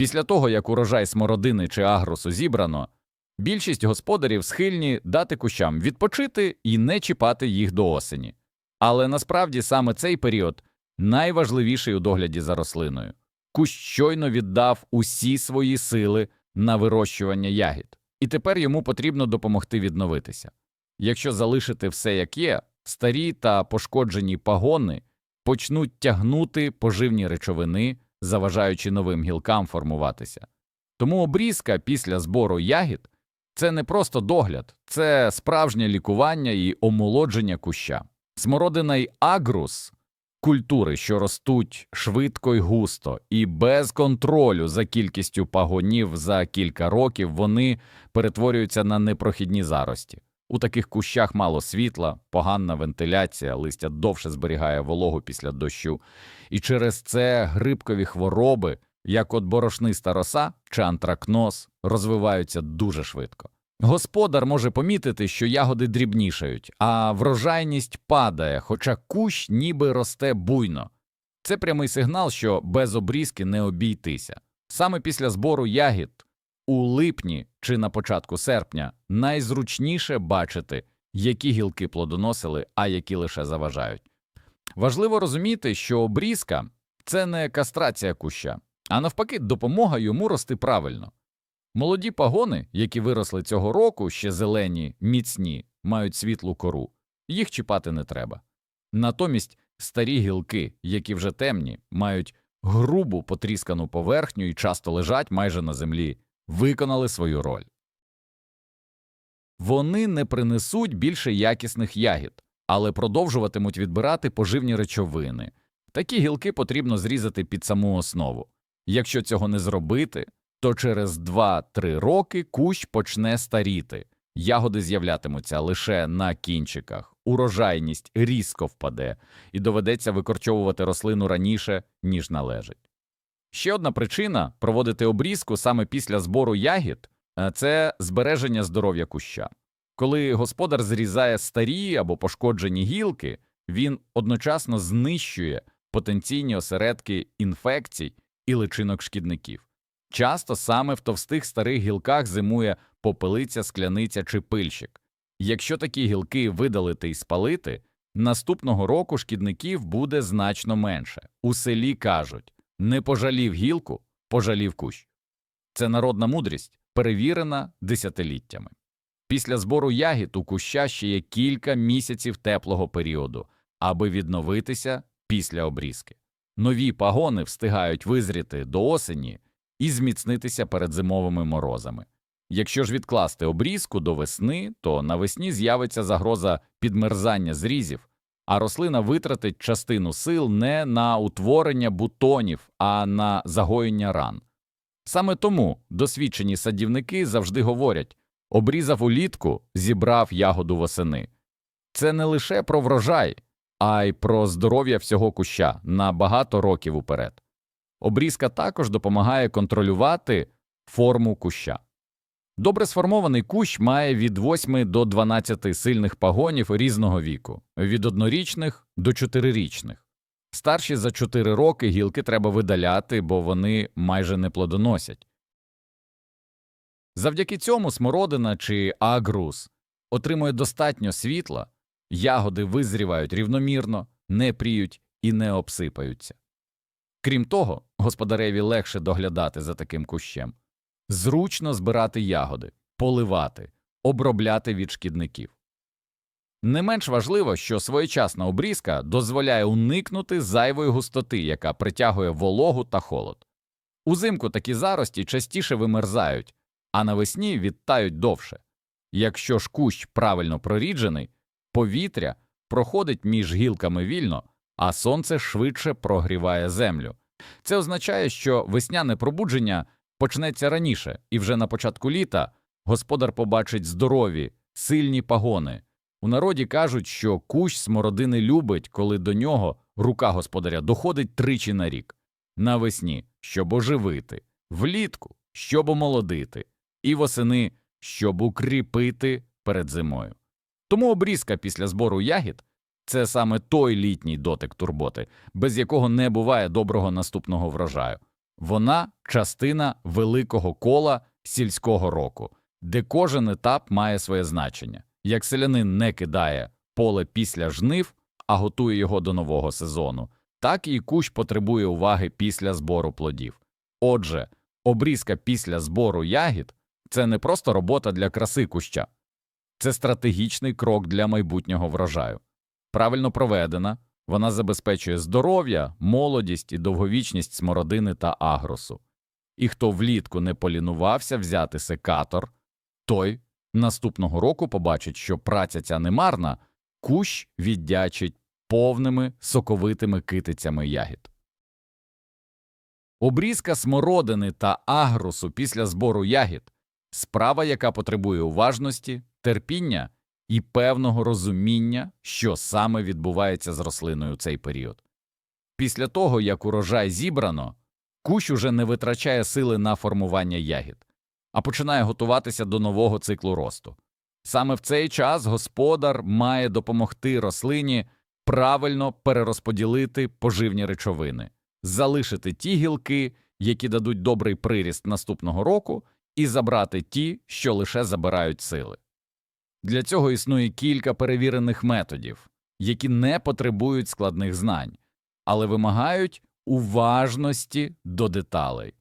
Після того, як урожай смородини чи агрусу зібрано, більшість господарів схильні дати кущам відпочити і не чіпати їх до осені. Але насправді саме цей період найважливіший у догляді за рослиною. Кущ щойно віддав усі свої сили на вирощування ягід, і тепер йому потрібно допомогти відновитися. Якщо залишити все як є, старі та пошкоджені пагони почнуть тягнути поживні речовини, заважаючи новим гілкам формуватися. Тому обрізка після збору ягід це не просто догляд, це справжнє лікування і омолодження куща. Смородина й агрус культури, що ростуть швидко й густо, і без контролю за кількістю пагонів за кілька років вони перетворюються на непрохідні зарості. У таких кущах мало світла, погана вентиляція, листя довше зберігає вологу після дощу, і через це грибкові хвороби, як от борошниста роса чи антракноз, розвиваються дуже швидко. Господар може помітити, що ягоди дрібнішають, а врожайність падає, хоча кущ ніби росте буйно. Це прямий сигнал, що без обрізки не обійтися. Саме після збору ягід у липні чи на початку серпня найзручніше бачити, які гілки плодоносили, а які лише заважають. Важливо розуміти, що обрізка це не кастрація куща, а навпаки, допомога йому рости правильно. Молоді пагони, які виросли цього року, ще зелені, міцні, мають світлу кору, їх чіпати не треба. Натомість старі гілки, які вже темні, мають грубу потріскану поверхню і часто лежать майже на землі, виконали свою роль. Вони не принесуть більше якісних ягід, але продовжуватимуть відбирати поживні речовини. Такі гілки потрібно зрізати під саму основу. Якщо цього не зробити, то через 2-3 роки кущ почне старіти, ягоди з'являтимуться лише на кінчиках, урожайність різко впаде і доведеться викорчовувати рослину раніше, ніж належить. Ще одна причина проводити обрізку саме після збору ягід е, це збереження здоров'я куща. Коли господар зрізає старі або пошкоджені гілки, він одночасно знищує потенційні осередки інфекцій і личинок шкідників. Часто саме в товстих старих гілках зимує попелиця, скляниця чи пильщик. Якщо такі гілки видалити і спалити, наступного року шкідників буде значно менше. У селі кажуть не пожалів гілку, пожалів кущ. Це народна мудрість, перевірена десятиліттями. Після збору ягід у куща ще є кілька місяців теплого періоду, аби відновитися після обрізки. Нові пагони встигають визріти до осені і зміцнитися перед зимовими морозами. Якщо ж відкласти обрізку до весни, то навесні з'явиться загроза підмерзання зрізів, а рослина витратить частину сил не на утворення бутонів, а на загоєння ран. Саме тому досвідчені садівники завжди говорять обрізав улітку, зібрав ягоду восени. Це не лише про врожай, а й про здоров'я всього куща на багато років уперед. Обрізка також допомагає контролювати форму куща. Добре сформований кущ має від 8 до 12 сильних пагонів різного віку, від однорічних до чотирирічних. Старші за 4 роки гілки треба видаляти, бо вони майже не плодоносять. Завдяки цьому смородина чи агрус отримує достатньо світла, ягоди визрівають рівномірно, не пріють і не обсипаються. Крім того, господареві легше доглядати за таким кущем, зручно збирати ягоди, поливати, обробляти від шкідників. Не менш важливо, що своєчасна обрізка дозволяє уникнути зайвої густоти, яка притягує вологу та холод. Узимку такі зарості частіше вимерзають, а навесні відтають довше. Якщо ж кущ правильно проріджений, повітря проходить між гілками вільно, а сонце швидше прогріває землю. Це означає, що весняне пробудження почнеться раніше, і вже на початку літа господар побачить здорові, сильні пагони. У народі кажуть, що кущ смородини любить, коли до нього рука господаря доходить тричі на рік навесні, щоб оживити, влітку, щоб омолодити, і восени, щоб укріпити перед зимою. Тому обрізка після збору ягід це саме той літній дотик турботи, без якого не буває доброго наступного врожаю. Вона частина великого кола сільського року, де кожен етап має своє значення. Як селянин не кидає поле після жнив, а готує його до нового сезону, так і кущ потребує уваги після збору плодів. Отже, обрізка після збору ягід це не просто робота для краси куща, це стратегічний крок для майбутнього врожаю. Правильно проведена, вона забезпечує здоров'я, молодість і довговічність смородини та агросу. І хто влітку не полінувався взяти секатор, той наступного року побачить, що праця ця не марна, кущ віддячить повними соковитими китицями ягід. Обрізка смородини та агрусу після збору ягід справа, яка потребує уважності, терпіння і певного розуміння, що саме відбувається з рослиною у цей період. Після того, як урожай зібрано, кущ уже не витрачає сили на формування ягід, а починає готуватися до нового циклу росту. Саме в цей час господар має допомогти рослині правильно перерозподілити поживні речовини, залишити ті гілки, які дадуть добрий приріст наступного року, і забрати ті, що лише забирають сили. Для цього існує кілька перевірених методів, які не потребують складних знань, але вимагають уважності до деталей.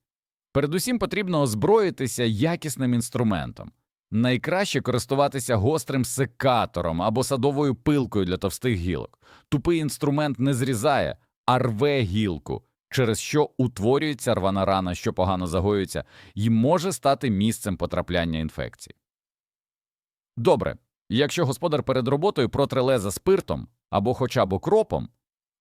Передусім потрібно озброїтися якісним інструментом. Найкраще користуватися гострим секатором або садовою пилкою для товстих гілок. Тупий інструмент не зрізає, а рве гілку, через що утворюється рвана рана, що погано загоюється, і може стати місцем потрапляння інфекцій. Добре, якщо господар перед роботою протре леза спиртом або хоча б окропом,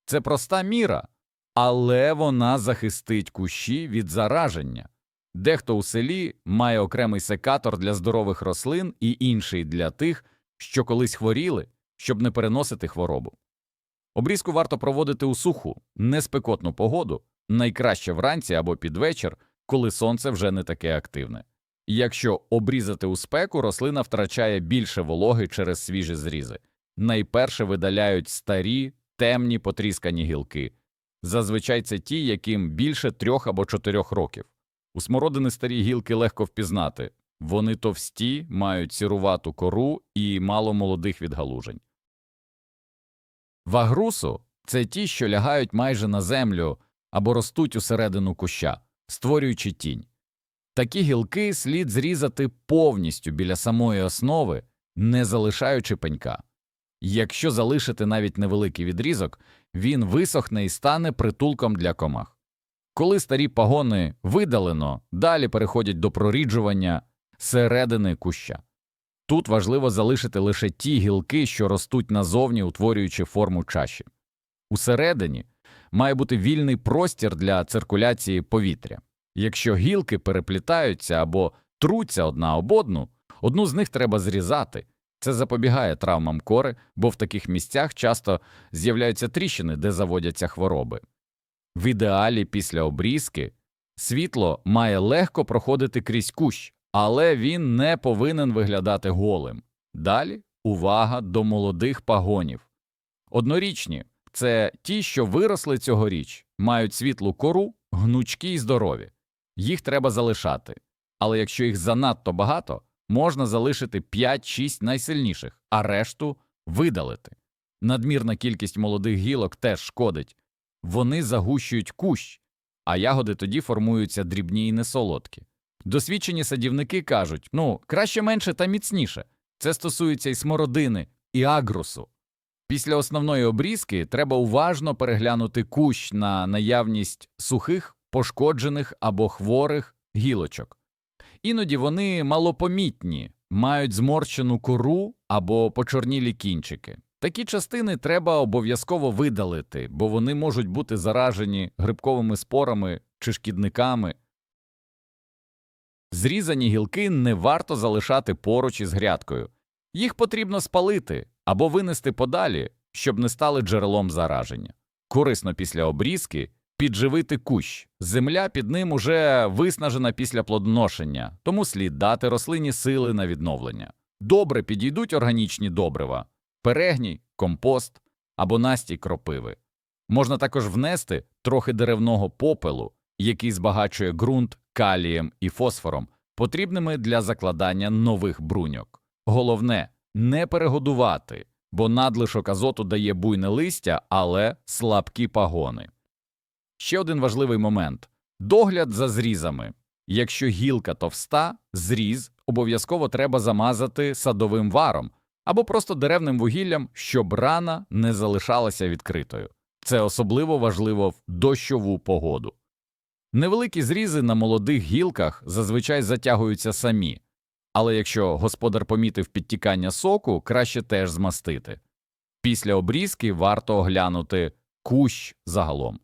це проста міра, але вона захистить кущі від зараження. Дехто у селі має окремий секатор для здорових рослин і інший для тих, що колись хворіли, щоб не переносити хворобу. Обрізку варто проводити у суху, неспекотну погоду, найкраще вранці або під вечір, коли сонце вже не таке активне. Якщо обрізати у спеку, рослина втрачає більше вологи через свіжі зрізи. Найперше видаляють старі, темні потріскані гілки. Зазвичай це ті, яким більше трьох або чотирьох років. У смородини старі гілки легко впізнати. Вони товсті, мають сірувату кору і мало молодих відгалужень. Вагрусу це ті, що лягають майже на землю або ростуть усередину куща, створюючи тінь. Такі гілки слід зрізати повністю біля самої основи, не залишаючи пенька. Якщо залишити навіть невеликий відрізок, він висохне і стане притулком для комах. Коли старі пагони видалено, далі переходять до проріджування середини куща. Тут важливо залишити лише ті гілки, що ростуть назовні, утворюючи форму чаші. Усередині має бути вільний простір для циркуляції повітря. Якщо гілки переплітаються або труться одна об одну, одну з них треба зрізати. Це запобігає травмам кори, бо в таких місцях часто з'являються тріщини, де заводяться хвороби. В ідеалі після обрізки світло має легко проходити крізь кущ, але він не повинен виглядати голим. Далі увага до молодих пагонів. Однорічні це ті, що виросли цьогоріч, мають світлу кору, гнучкі й здорові. Їх треба залишати. Але якщо їх занадто багато, можна залишити 5-6 найсильніших, а решту видалити. Надмірна кількість молодих гілок теж шкодить. Вони загущують кущ, а ягоди тоді формуються дрібні і несолодкі. Досвідчені садівники кажуть ну, краще менше та міцніше. Це стосується і смородини, і агрусу. Після основної обрізки треба уважно переглянути кущ на наявність сухих, пошкоджених або хворих гілочок. Іноді вони малопомітні, мають зморщену кору або почорнілі кінчики. Такі частини треба обов'язково видалити, бо вони можуть бути заражені грибковими спорами чи шкідниками. Зрізані гілки не варто залишати поруч із грядкою. Їх потрібно спалити або винести подалі, щоб не стали джерелом зараження. Корисно після обрізки підживити кущ. Земля під ним уже виснажена після плодоношення, тому слід дати рослині сили на відновлення. Добре підійдуть органічні добрива, перегній, компост або настій кропиви. Можна також внести трохи деревного попелу, який збагачує ґрунт калієм і фосфором, потрібними для закладання нових бруньок. Головне не перегодувати, бо надлишок азоту дає буйне листя, але слабкі пагони. Ще один важливий момент догляд за зрізами. Якщо гілка товста, зріз обов'язково треба замазати садовим варом або просто деревним вугіллям, щоб рана не залишалася відкритою. Це особливо важливо в дощову погоду. Невеликі зрізи на молодих гілках зазвичай затягуються самі, але якщо господар помітив підтікання соку, краще теж змастити. Після обрізки варто оглянути кущ загалом.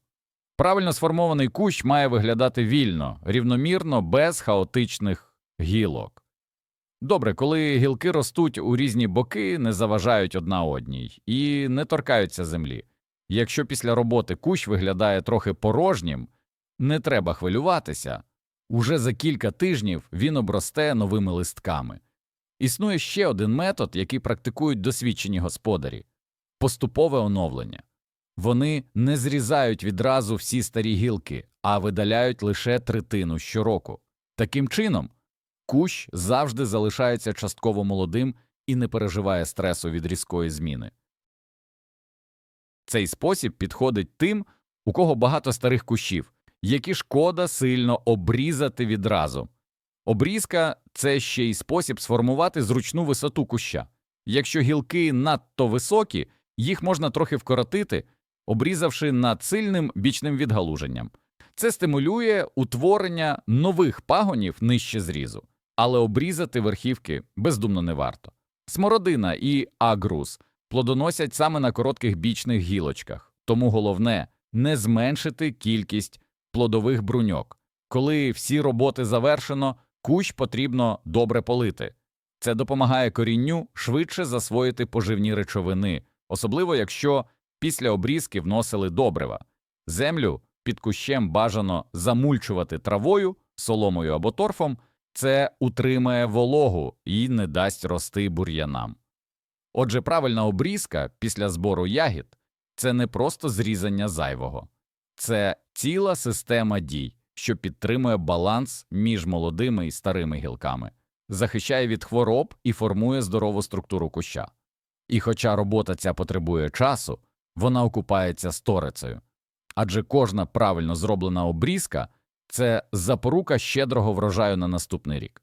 Правильно сформований кущ має виглядати вільно, рівномірно, без хаотичних гілок. Добре, коли гілки ростуть у різні боки, не заважають одна одній і не торкаються землі. Якщо після роботи кущ виглядає трохи порожнім, не треба хвилюватися. Уже за кілька тижнів він обросте новими листками. Існує ще один метод, який практикують досвідчені господарі поступове оновлення. Вони не зрізають відразу всі старі гілки, а видаляють лише третину щороку. Таким чином, кущ завжди залишається частково молодим і не переживає стресу від різкої зміни. Цей спосіб підходить тим, у кого багато старих кущів, які шкода сильно обрізати відразу. Обрізка це ще й спосіб сформувати зручну висоту куща. Якщо гілки надто високі, їх можна трохи вкоротити, обрізавши над сильним бічним відгалуженням. Це стимулює утворення нових пагонів нижче зрізу, але обрізати верхівки бездумно не варто. Смородина і агрус плодоносять саме на коротких бічних гілочках, тому головне не зменшити кількість плодових бруньок. Коли всі роботи завершено, кущ потрібно добре полити. Це допомагає корінню швидше засвоїти поживні речовини, особливо якщо після обрізки вносили добрива. Землю під кущем бажано замульчувати травою, соломою або торфом, це утримає вологу і не дасть рости бур'янам. Отже, правильна обрізка після збору ягід це не просто зрізання зайвого, це ціла система дій, що підтримує баланс між молодими і старими гілками, захищає від хвороб і формує здорову структуру куща. І хоча робота ця потребує часу, вона окупається сторицею. Адже кожна правильно зроблена обрізка це запорука щедрого врожаю на наступний рік.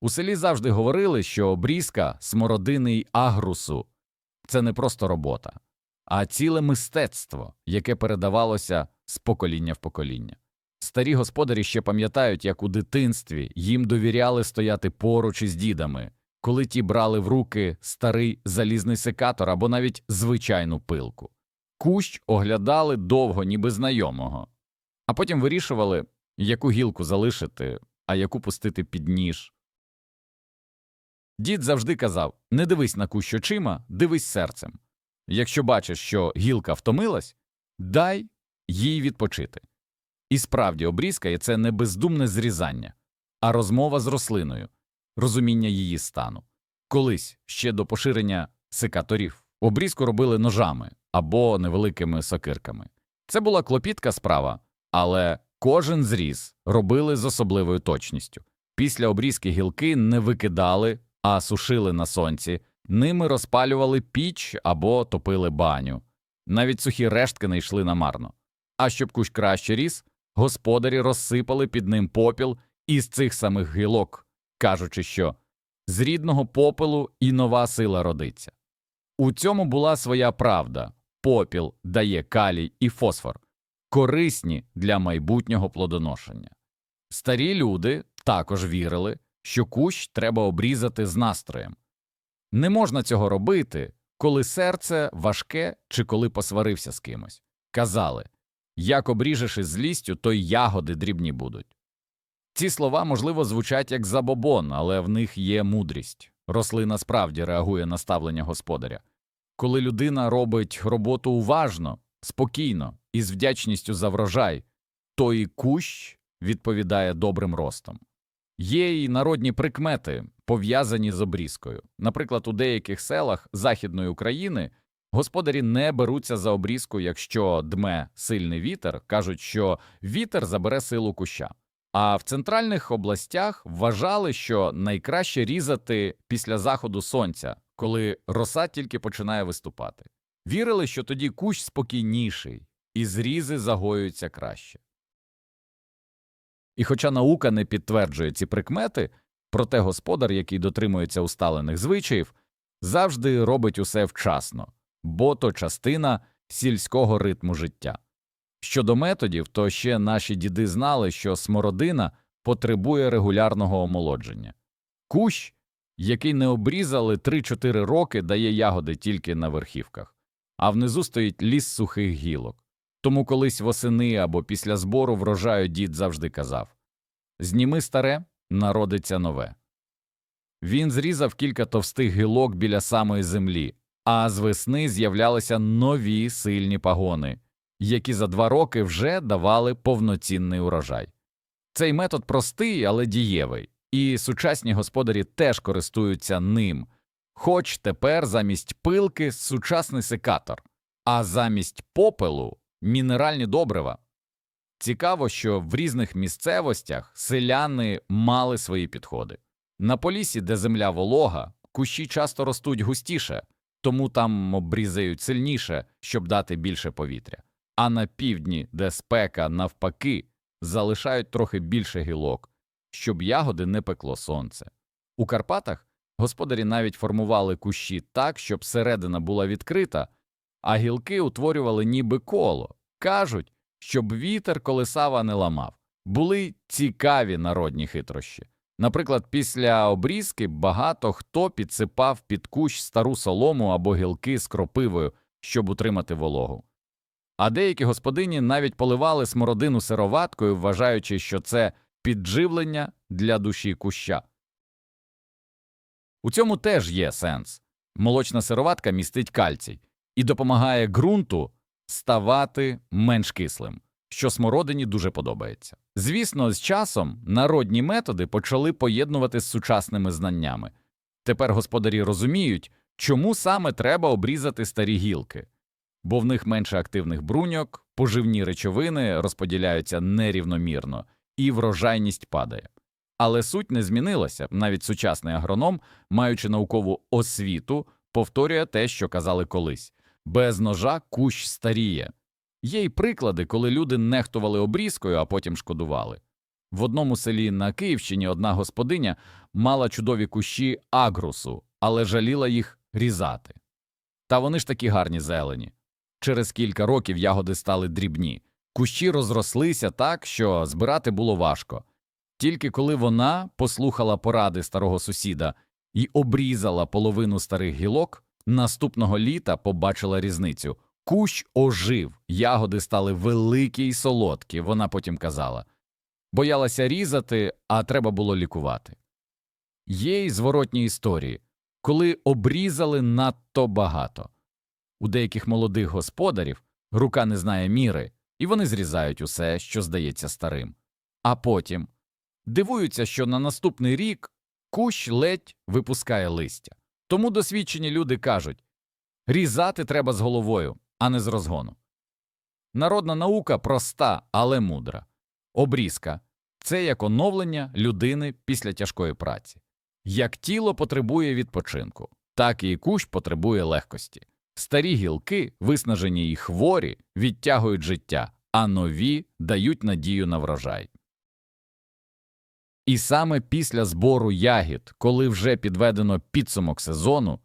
У селі завжди говорили, що обрізка смородини й агрусу це не просто робота, а ціле мистецтво, яке передавалося з покоління в покоління. Старі господарі ще пам'ятають, як у дитинстві їм довіряли стояти поруч із дідами, коли ті брали в руки старий залізний секатор або навіть звичайну пилку. Кущ оглядали довго, ніби знайомого, а потім вирішували, яку гілку залишити, а яку пустити під ніж. Дід завжди казав не дивись на кущ очима, дивись серцем. Якщо бачиш, що гілка втомилась, дай їй відпочити. І справді обрізка це не бездумне зрізання, а розмова з рослиною, розуміння її стану. Колись ще до поширення секаторів обрізку робили ножами або невеликими сокирками. Це була клопітка справа, але кожен зріз робили з особливою точністю. Після обрізки гілки не викидали, а сушили на сонці, ними розпалювали піч або топили баню. Навіть сухі рештки не йшли намарно. А щоб кущ краще ріс, господарі розсипали під ним попіл із цих самих гілок, кажучи, що з рідного попелу і нова сила родиться. У цьому була своя правда попіл дає калій і фосфор, корисні для майбутнього плодоношення. Старі люди також вірили, що кущ треба обрізати з настроєм. Не можна цього робити, коли серце важке чи коли посварився з кимось. Казали як обріжеш із злістю, то й ягоди дрібні будуть. Ці слова, можливо, звучать як забобон, але в них є мудрість. Рослина справді реагує на ставлення господаря. Коли людина робить роботу уважно, спокійно і з вдячністю за врожай, то і кущ відповідає добрим ростом. Є й народні прикмети, пов'язані з обрізкою. Наприклад, у деяких селах Західної України Господарі не беруться за обрізку, якщо дме сильний вітер, кажуть, що вітер забере силу куща. А в центральних областях вважали, що найкраще різати після заходу сонця, коли роса тільки починає виступати. Вірили, що тоді кущ спокійніший, і зрізи загоюються краще. І хоча наука не підтверджує ці прикмети, проте господар, який дотримується усталених звичаїв, завжди робить усе вчасно, бо то частина сільського ритму життя. Щодо методів, то ще наші діди знали, що смородина потребує регулярного омолодження. Кущ, який не обрізали 3-4 роки, дає ягоди тільки на верхівках, а внизу стоїть ліс сухих гілок. Тому колись восени або після збору врожаю дід завжди казав Зніми старе, народиться нове. Він зрізав кілька товстих гілок біля самої землі, а з весни з'являлися нові сильні пагони, які за два роки вже давали повноцінний урожай. Цей метод простий, але дієвий, і сучасні господарі теж користуються ним, хоч тепер замість пилки сучасний секатор, а замість попелу мінеральні добрива. Цікаво, що в різних місцевостях селяни мали свої підходи. На полісі, де земля волога, кущі часто ростуть густіше, тому там обрізають сильніше, щоб дати більше повітря. А на півдні, де спека, навпаки, залишають трохи більше гілок, щоб ягоди не пекло сонце. У Карпатах господарі навіть формували кущі так, щоб середина була відкрита, а гілки утворювали ніби коло. Кажуть, щоб вітер колесава не ламав. Були цікаві народні хитрощі. Наприклад, після обрізки багато хто підсипав під кущ стару солому або гілки з кропивою, щоб утримати вологу. А деякі господині навіть поливали смородину сироваткою, вважаючи, що це підживлення для душі куща. У цьому теж є сенс. Молочна сироватка містить кальцій і допомагає ґрунту ставати менш кислим, що смородині дуже подобається. Звісно, з часом народні методи почали поєднувати з сучасними знаннями. Тепер господарі розуміють, чому саме треба обрізати старі гілки, бо в них менше активних бруньок, поживні речовини розподіляються нерівномірно, і врожайність падає. Але суть не змінилася. Навіть сучасний агроном, маючи наукову освіту, повторює те, що казали колись без ножа кущ старіє. Є й приклади, коли люди нехтували обрізкою, а потім шкодували. В одному селі на Київщині одна господиня мала чудові кущі агрусу, але жаліла їх різати. Та вони ж такі гарні зелені. Через кілька років ягоди стали дрібні, кущі розрослися так, що збирати було важко. Тільки коли вона послухала поради старого сусіда і обрізала половину старих гілок, наступного літа побачила різницю. Кущ ожив, ягоди стали великі й солодкі, вона потім казала. Боялася різати, а треба було лікувати. Є й зворотні історії, коли обрізали надто багато. У деяких молодих господарів рука не знає міри, і вони зрізають усе, що здається старим. А потім дивуються, що на наступний рік кущ ледь випускає листя. Тому досвідчені люди кажуть різати треба з головою, а не з розгону. Народна наука проста, але мудра. Обрізка це як оновлення людини після тяжкої праці. Як тіло потребує відпочинку, так і кущ потребує легкості. Старі гілки, виснажені й хворі, відтягують життя, а нові дають надію на врожай. І саме після збору ягід, коли вже підведено підсумок сезону,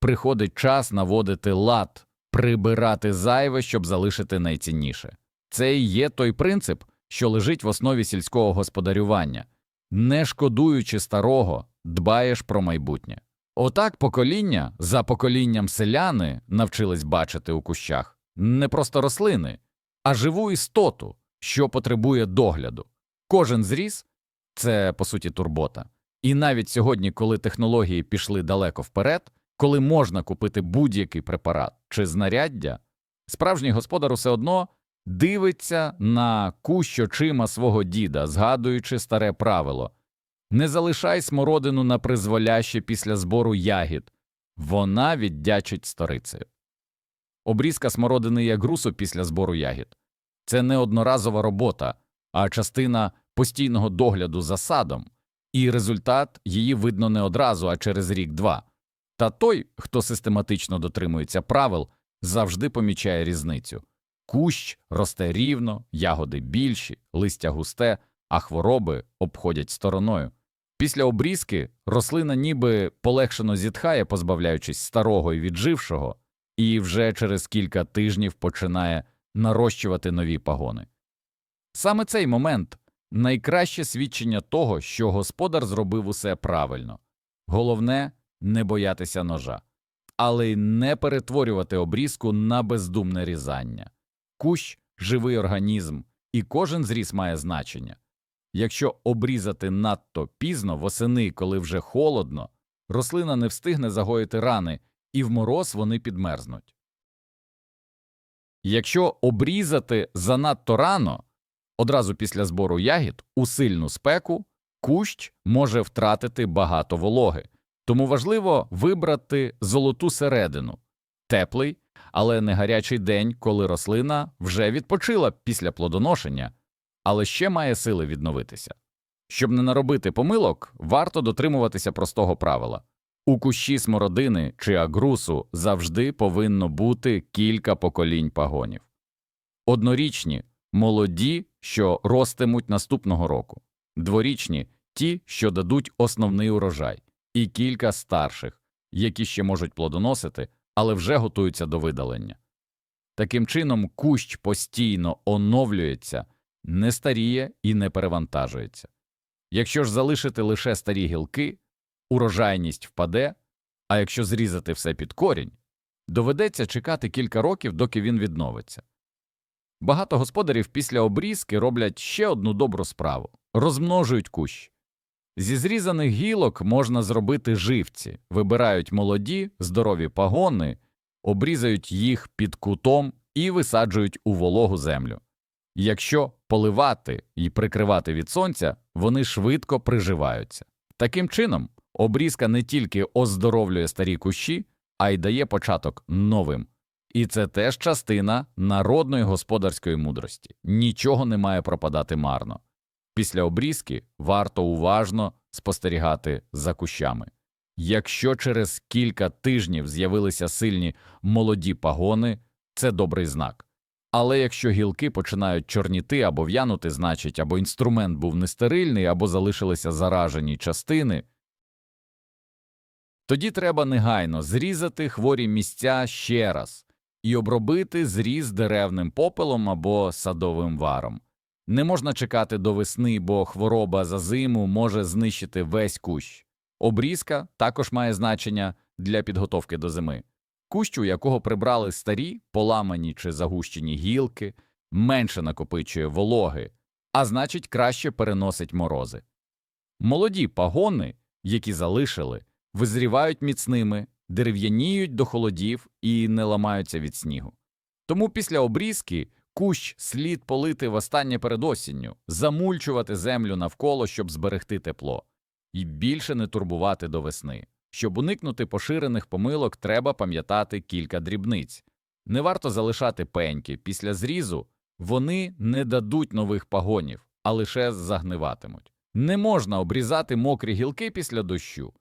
приходить час наводити лад, прибирати зайве, щоб залишити найцінніше. Це і є той принцип, що лежить в основі сільського господарювання не шкодуючи старого, дбаєш про майбутнє. Отак покоління за поколінням селяни навчились бачити у кущах не просто рослини, а живу істоту, що потребує догляду. Кожен зріз це по суті турбота. І навіть сьогодні, коли технології пішли далеко вперед, коли можна купити будь-який препарат чи знаряддя, справжній господар усе одно дивиться на кущ очима свого діда, згадуючи старе правило не залишай смородину на призволяще після збору ягід, вона віддячить сторицею. Обрізка смородини і агрусу після збору ягід це не одноразова робота, а частина постійного догляду за садом, і результат її видно не одразу, а через рік-два. Та той, хто систематично дотримується правил, завжди помічає різницю. Кущ росте рівно, ягоди більші, листя густе, а хвороби обходять стороною. Після обрізки рослина ніби полегшено зітхає, позбавляючись старого і віджившого, і вже через кілька тижнів починає нарощувати нові пагони. Саме цей момент найкраще свідчення того, що господар зробив усе правильно. Головне не боятися ножа, але й не перетворювати обрізку на бездумне різання. Кущ живий організм, і кожен зріз має значення. Якщо обрізати надто пізно восени, коли вже холодно, рослина не встигне загоїти рани, і в мороз вони підмерзнуть. Якщо обрізати занадто рано, одразу після збору ягід, у сильну спеку, кущ може втратити багато вологи, тому важливо вибрати золоту середину теплий, але не гарячий день, коли рослина вже відпочила після плодоношення, але ще має сили відновитися. Щоб не наробити помилок, варто дотримуватися простого правила. У кущі смородини чи агрусу завжди повинно бути кілька поколінь пагонів. Однорічні молоді, що ростимуть наступного року, дворічні ті, що дадуть основний урожай, і кілька старших, які ще можуть плодоносити, але вже готуються до видалення. Таким чином, кущ постійно оновлюється, не старіє і не перевантажується. Якщо ж залишити лише старі гілки, урожайність впаде, а якщо зрізати все під корінь, доведеться чекати кілька років, доки він відновиться. Багато господарів після обрізки роблять ще одну добру справу розмножують кущ. Зі зрізаних гілок можна зробити живці, вибирають молоді, здорові пагони, обрізають їх під кутом і висаджують у вологу землю. Якщо поливати і прикривати від сонця, вони швидко приживаються. Таким чином, обрізка не тільки оздоровлює старі кущі, а й дає початок новим. І це теж частина народної господарської мудрості. Нічого не має пропадати марно. Після обрізки варто уважно спостерігати за кущами. Якщо через кілька тижнів з'явилися сильні молоді пагони, це добрий знак. Але якщо гілки починають чорніти або в'янути, значить або інструмент був нестерильний, або залишилися заражені частини, тоді треба негайно зрізати хворі місця ще раз і обробити зріз деревним попелом або садовим варом. Не можна чекати до весни, бо хвороба за зиму може знищити весь кущ. Обрізка також має значення для підготовки до зими. Кущ, у якого прибрали старі, поламані чи загущені гілки, менше накопичує вологи, а значить краще переносить морози. Молоді пагони, які залишили, визрівають міцними, дерев'яніють до холодів і не ламаються від снігу. Тому після обрізки кущ слід полити востаннє перед осінню, замульчувати землю навколо, щоб зберегти тепло, і більше не турбувати до весни. Щоб уникнути поширених помилок, треба пам'ятати кілька дрібниць. Не варто залишати пеньки після зрізу, вони не дадуть нових пагонів, а лише загниватимуть. Не можна обрізати мокрі гілки після дощу.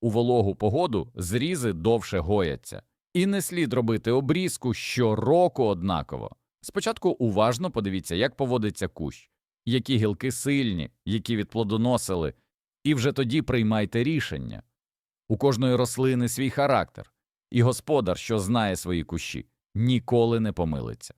У вологу погоду зрізи довше гояться, і не слід робити обрізку щороку однаково. Спочатку уважно подивіться, як поводиться кущ, які гілки сильні, які відплодоносили, і вже тоді приймайте рішення. У кожної рослини свій характер, і господар, що знає свої кущі, ніколи не помилиться.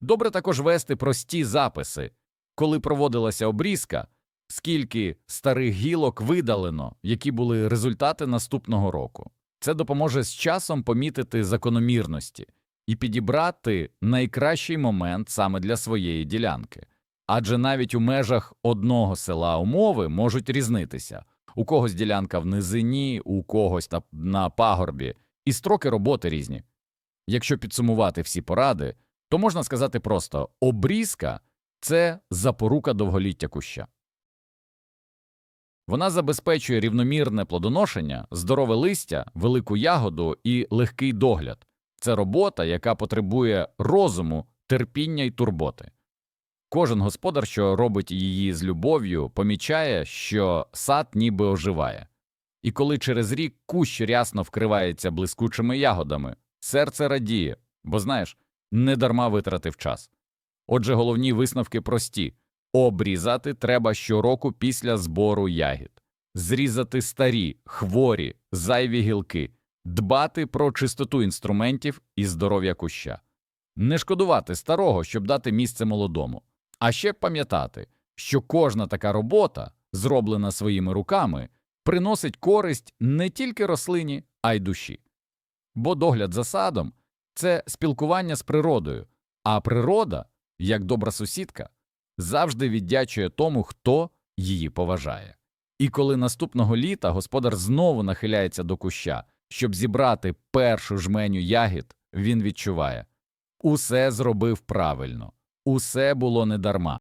Добре також вести прості записи, коли проводилася обрізка, скільки старих гілок видалено, які були результати наступного року. Це допоможе з часом помітити закономірності і підібрати найкращий момент саме для своєї ділянки. Адже навіть у межах одного села умови можуть різнитися у когось ділянка в низині, у когось на, на пагорбі, і строки роботи різні. Якщо підсумувати всі поради, то можна сказати просто обрізка це запорука довголіття куща. Вона забезпечує рівномірне плодоношення, здорове листя, велику ягоду і легкий догляд. Це робота, яка потребує розуму, терпіння й турботи. Кожен господар, що робить її з любов'ю, помічає, що сад ніби оживає. І коли через рік кущ рясно вкривається блискучими ягодами, серце радіє, бо знаєш, недарма витратив час. Отже, головні висновки прості обрізати треба щороку після збору ягід, зрізати старі, хворі, зайві гілки, дбати про чистоту інструментів і здоров'я куща, не шкодувати старого, щоб дати місце молодому. А ще пам'ятати, що кожна така робота, зроблена своїми руками, приносить користь не тільки рослині, а й душі. Бо догляд за садом це спілкування з природою, а природа, як добра сусідка, завжди віддячує тому, хто її поважає. І коли наступного літа господар знову нахиляється до куща, щоб зібрати першу жменю ягід, він відчуває усе зробив правильно, усе було недарма.